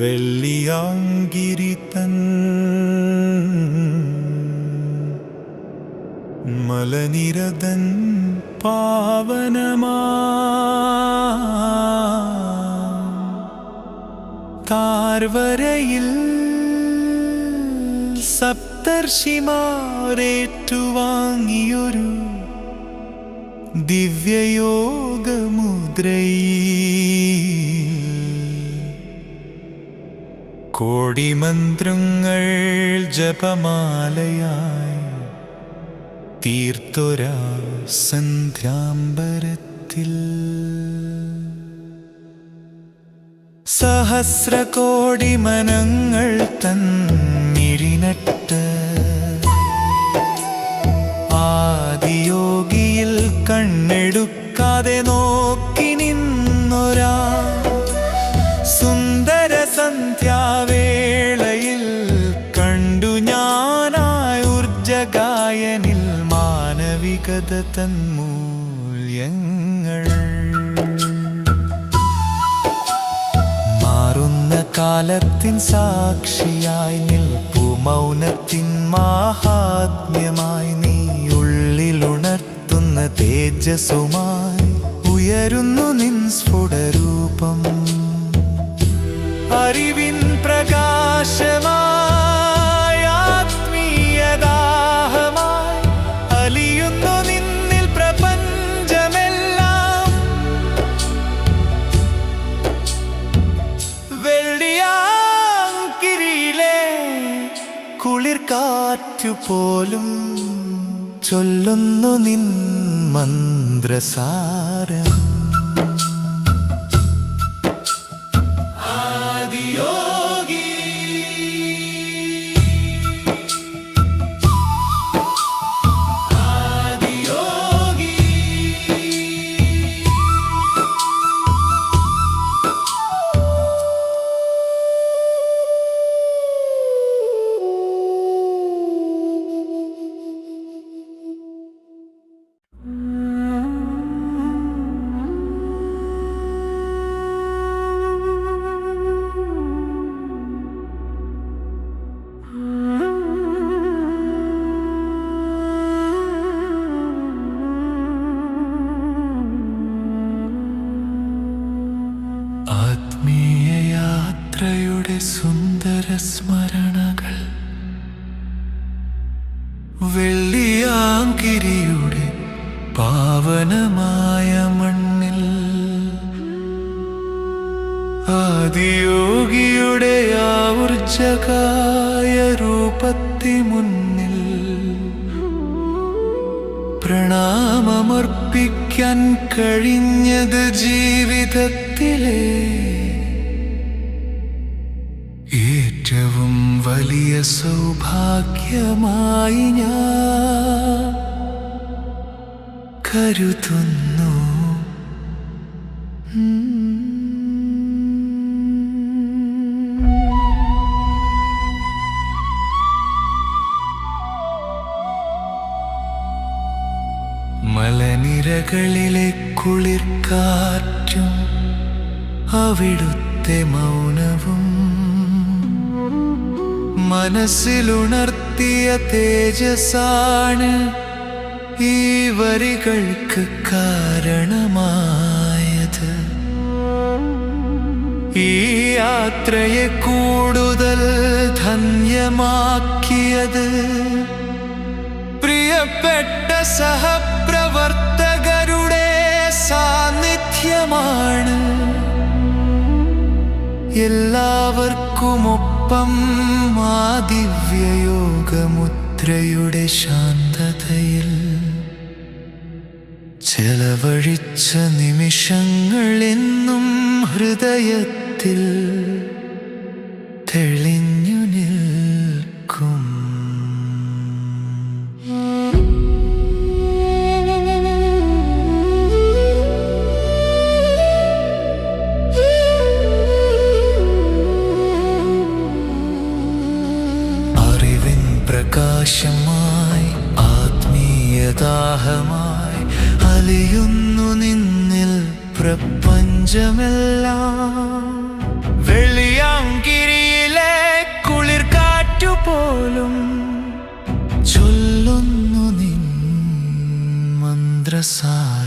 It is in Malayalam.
വെള്ളിയാങ്കിരി തൻ മലനിരതൻ പാവനമാ താർവരയിൽ സപ്തർഷിമാരേറ്റുവാങ്ങിയൊരു ദിവ്യയോഗമുദ്രയിൽ കോടിമന്ത്രങ്ങൾ ജപമാലയായി. തീർത്തൊരാ സന്ധ്യാംബരത്തിൽ. സഹസ്രകോടി മനങ്ങൾ തന്നിരിനട്ട്. ആദിയോഗിയിൽ കണ്ണെടുക്കാതെ നോക്കി മാനവികത തന്മൂല്യങ്ങൾ മാറുന്ന കാലത്തിൻ സാക്ഷിയായി നിൽപ്പു. മൗനത്തിൻ മാഹാത്മ്യമായി നീ ഉള്ളിലുണർത്തുന്ന തേജസ്സുമായി ഉയരുന്നു നിൻ സ്ഫുടരൂപം. കാറ്റുപോലും ചൊല്ലുന്നു നിൻ മന്ത്രസാരം. പാവനമായ മണ്ണിൽ ആദിയോഗിയുടെ ആ ഊർജകായ രൂപത്തി മുന്നിൽ പ്രണാമമർപ്പിക്കാൻ കഴിഞ്ഞത് ജീവിതത്തിലെ ഏറ്റവും വലിയ സൗഭാഗ്യമായി ഞാൻ. കരുതുന്നു. മലനിരകളിലെ കുളിർക്കാറ്റും അവിടുത്തെ മൗനവും മനസ്സിലുണർത്തിയ തേജസ്സാണ് ഈ വരികൾക്ക് കാരണമായത്. ഈ യാത്രയെ കൂടുതൽ ധന്യമാക്കിയത് പ്രിയപ്പെട്ട സഹപ്രവർത്തകരുടെ സാന്നിധ്യമാണ്. എല്ലാവർക്കുമൊപ്പം ആ ദിവ്യയോഗമുദ്രയുടെ ശാന്തതയിൽ ചെലവഴിച്ച നിമിഷങ്ങൾ എന്നും ഹൃദയത്തിൽ പ്രപഞ്ചമെല്ലാം വെളിയാങ്കിരിയിലെ കുളിർ കാറ്റുപോലും ചൊല്ലുന്നു നിൻ മന്ത്രസാര